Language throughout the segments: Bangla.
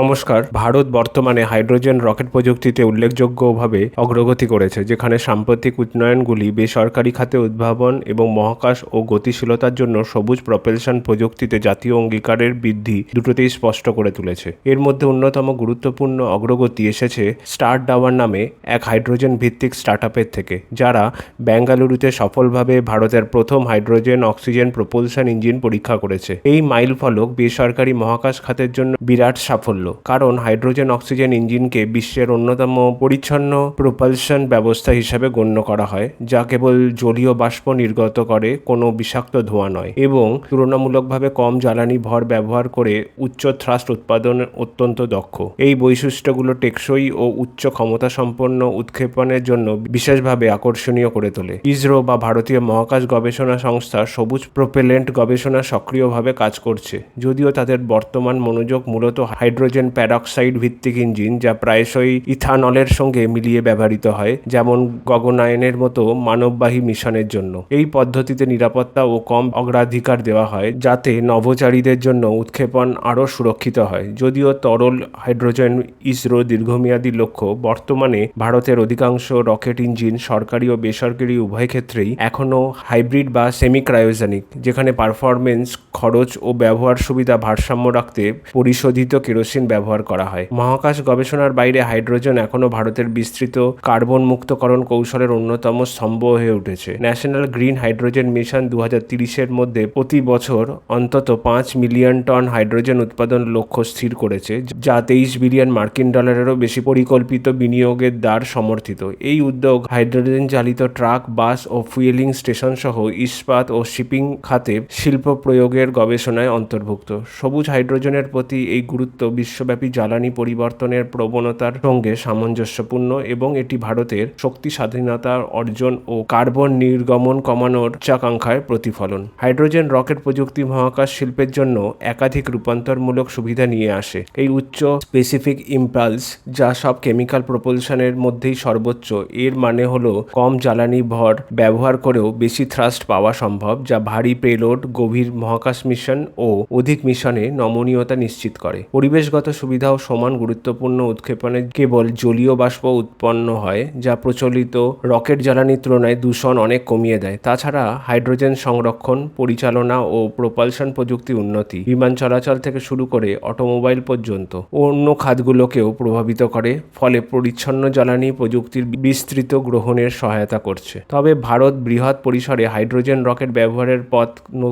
নমস্কার। ভারত বর্তমানে হাইড্রোজেন রকেট প্রযুক্তিতে উল্লেখযোগ্যভাবে অগ্রগতি করেছে, যেখানে সাম্প্রতিক উন্নয়নগুলি বেসরকারি খাতে উদ্ভাবন এবং মহাকাশ ও গতিশীলতার জন্য সবুজ প্রপেলশন প্রযুক্তিতে জাতীয় অঙ্গীকারের বৃদ্ধি দুটোতেই স্পষ্ট করে তুলেছে। এর মধ্যে অন্যতম গুরুত্বপূর্ণ অগ্রগতি এসেছে স্টার ডাওয়ার নামে এক হাইড্রোজেন ভিত্তিক স্টার্টআপের থেকে, যারা বেঙ্গালুরুতে সফলভাবে ভারতের প্রথম হাইড্রোজেন অক্সিজেন প্রপোলশন ইঞ্জিন পরীক্ষা করেছে। এই মাইল ফলক বেসরকারি মহাকাশ খাতের জন্য বিরাট সাফল্য। কারণ হাইড্রোজেন অক্সিজেন ইঞ্জিনকে বিশ্বের অন্যতম পরিচ্ছন্ন প্রোপালশন ব্যবস্থা হিসাবে গণ্য করা হয়, যা কেবল জলীয় বাষ্প নির্গত করে কোনো বিষাক্ত ধোঁয়া নয় এবং তুলনামূলকভাবে কম জ্বালানি ভর ব্যবহার করে উচ্চ থ্রাস্ট উৎপাদন অত্যন্ত দক্ষ। এই বৈশিষ্ট্যগুলো টেকসই ও উচ্চ ক্ষমতা সম্পন্ন উৎক্ষেপণের জন্য বিশেষভাবে আকর্ষণীয় করে তোলে। ইসরো বা ভারতীয় মহাকাশ গবেষণা সংস্থা সবুজ প্রোপেলেন্ট গবেষণা সক্রিয়ভাবে কাজ করছে, যদিও তাদের বর্তমান মনোযোগ মূলত হাইড্রোজেন প্যারক্সাইড ভিত্তিক ইঞ্জিন যা প্রায়শই ইথানলের সঙ্গে মিলিয়ে ব্যবহৃত হয়, যেমন গগনায়নের মতো মানববাহী মিশনের জন্য। এই পদ্ধতিতে নিরাপত্তা ও কম অগ্রাধিকার দেওয়া হয়, যাতে নভোচারীদের জন্য উৎক্ষেপণ আরও সুরক্ষিত হয়। যদিও তরল হাইড্রোজেন ইসরো দীর্ঘমেয়াদী লক্ষ্য, বর্তমানে ভারতের অধিকাংশ রকেট ইঞ্জিন সরকারি ও বেসরকারি উভয় ক্ষেত্রেই এখনও হাইব্রিড বা সেমি ক্রায়োজেনিক যেখানে পারফরমেন্স খরচ ও ব্যবহার সুবিধা ভারসাম্য রাখতে পরিশোধিত কেরোসিন ব্যবহার করা হয়। মহাকাশ গবেষণার বাইরে হাইড্রোজেন এখনও ভারতের বিস্তৃত কার্বন মুক্তকরণ কৌশলের অন্যতম স্তম্ভ হয়ে উঠেছে। ন্যাশনাল গ্রিন হাইড্রোজেন মিশন দু হাজার মধ্যে প্রতি বছর অন্তত পাঁচ মিলিয়ন টন হাইড্রোজেন উৎপাদন লক্ষ্য স্থির করেছে, যা তেইশ বিলিয়ন মার্কিন ডলারেরও বেশি পরিকল্পিত বিনিয়োগের দ্বার সমর্থিত। এই উদ্যোগ হাইড্রোজেন চালিত ট্রাক, বাস ও ফুয়েলিং স্টেশন সহ ইস্পাত ও শিপিং খাতে শিল্প প্রয়োগের গবেষণায় অন্তর্ভুক্ত। সবুজ হাইড্রোজেনের প্রতি এই গুরুত্ব বিশ্বব্যাপী জ্বালানি পরিবর্তনের প্রবণতার সঙ্গে সামঞ্জস্যপূর্ণ এবং এটি ভারতের শক্তি স্বাধীনতা অর্জন ও কার্বন নির্গমন কমানোর উচ্চাকাঙ্ক্ষার প্রতিফলন। হাইড্রোজেন রকেট প্রযুক্তি মহাকাশ শিল্পের জন্য একাধিক রূপান্তরমূলক সুবিধা নিয়ে আসে। এই উচ্চ স্পেসিফিক ইম্পালস যা সব কেমিক্যাল প্রপলশনের মধ্যেই সর্বোচ্চ, এর মানে হলো কম জ্বালানি ভর ব্যবহার করেও বেশি থ্রাস্ট পাওয়া সম্ভব, যা ভারী পেলোড গভীর মহাকাশ মিশন ও অধিক মিশনে নমনীয়তা নিশ্চিত করে। পরিবেশগত সুবিধাও সমান গুরুত্বপূর্ণ উৎক্ষেপণে কেবল জলীয় বাষ্প উৎপন্ন হয়, যা প্রচলিত রকেট জ্বালানির তুলনায় দূষণ অনেক কমিয়ে দেয়। তাছাড়া হাইড্রোজেন সংরক্ষণ, পরিচালনা ও প্রপালশন প্রযুক্তি উন্নতি বিমান চলাচল থেকে শুরু করে অটোমোবাইল পর্যন্ত অন্য খাতগুলোকেও প্রভাবিত করে, ফলে পরিচ্ছন্ন জ্বালানি প্রযুক্তির বিস্তৃত গ্রহণের সহায়তা করছে। তবে ভারত বৃহৎ পরিসরে হাইড্রোজেন রকেট ব্যবহারের পথ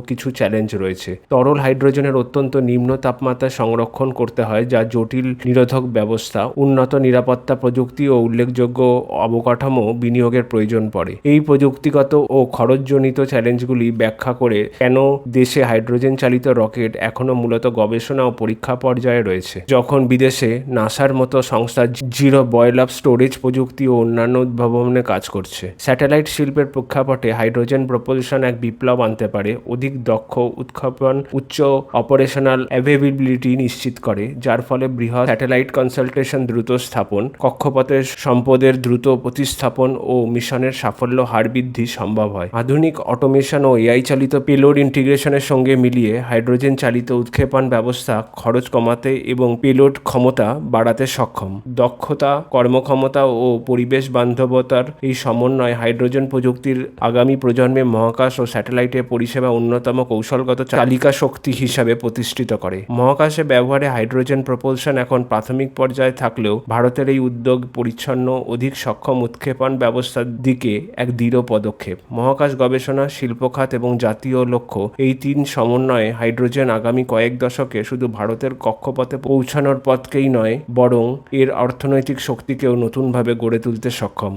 কিছু চ্যালেঞ্জ রয়েছে। তরল হাইড্রোজেনের অত্যন্ত নিম্ন তাপমাত্রা সংরক্ষণ করতে হয়, যা জটিল নিরোধক ব্যবস্থা, উন্নত নিরাপত্তা প্রযুক্তি ও উল্লেখযোগ্য অবকাঠামো বিনিয়োগের প্রয়োজন পড়ে। এই প্রযুক্তিগত ও খরচজনিত চ্যালেঞ্জগুলি ব্যাখ্যা করে কেন দেশে হাইড্রোজেন চালিত রকেট এখনও মূলত গবেষণা ও পরীক্ষা পর্যায়ে রয়েছে। যখন বিদেশে নাসার মতো সংস্থা জিরো বয়েল আপ স্টোরেজ প্রযুক্তি ও অন্যান্য উদ্ভাবনে কাজ করছে, স্যাটেলাইট শিল্পের প্রেক্ষাপটে হাইড্রোজেন প্রপোলশন এক বিপ্লব আনতে পারে, অধিক দক্ষ উৎক্ষেপণ, উচ্চ অপারেশনাল অ্যাভেবিলিটি নিশ্চিত করে যার ফলে বৃহৎ স্যাটেলাইট কনসালটেশন দ্রুত স্থাপন, কক্ষপথের সম্পদের দ্রুত প্রতিস্থাপন ও মিশনের সাফল্য হার বৃদ্ধি সম্ভব হয়। আধুনিক অটোমেশন ও এআই চালিত পেলোড ইন্টিগ্রেশনের সঙ্গে মিলিয়ে হাইড্রোজেন চালিত উৎক্ষেপণ ব্যবস্থা খরচ কমাতে এবং পেলোড ক্ষমতা বাড়াতে সক্ষম। দক্ষতা, কর্মক্ষমতা ও পরিবেশ বান্ধবতার এই সমন্বয় হাইড্রোজেন প্রযুক্তির আগামী প্রজন্মে মহাকাশ ও স্যাটেলাইটের পরিষেবা অন্যতম কৌশলগত চালিকা শক্তি হিসাবে প্রতিষ্ঠিত করে। মহাকাশে ব্যবহারে হাইড্রোজেন প্রপোলশন এখন প্রাথমিক পর্যায়ে থাকলেও ভারতের এই উদ্যোগ পরিচ্ছন্ন, অধিক সক্ষম উৎক্ষেপণ ব্যবস্থার দিকে এক দৃঢ় পদক্ষেপ। মহাকাশ গবেষণা শিল্প খাত এবং জাতীয় লক্ষ্য এই তিন সমন্বয়ে হাইড্রোজেন আগামী কয়েক দশকে শুধু ভারতের কক্ষপথে পৌঁছানোর পথকেই নয়, বরং এর অর্থনৈতিক শক্তিকেও নতুনভাবে গড়ে তুলতে সক্ষম।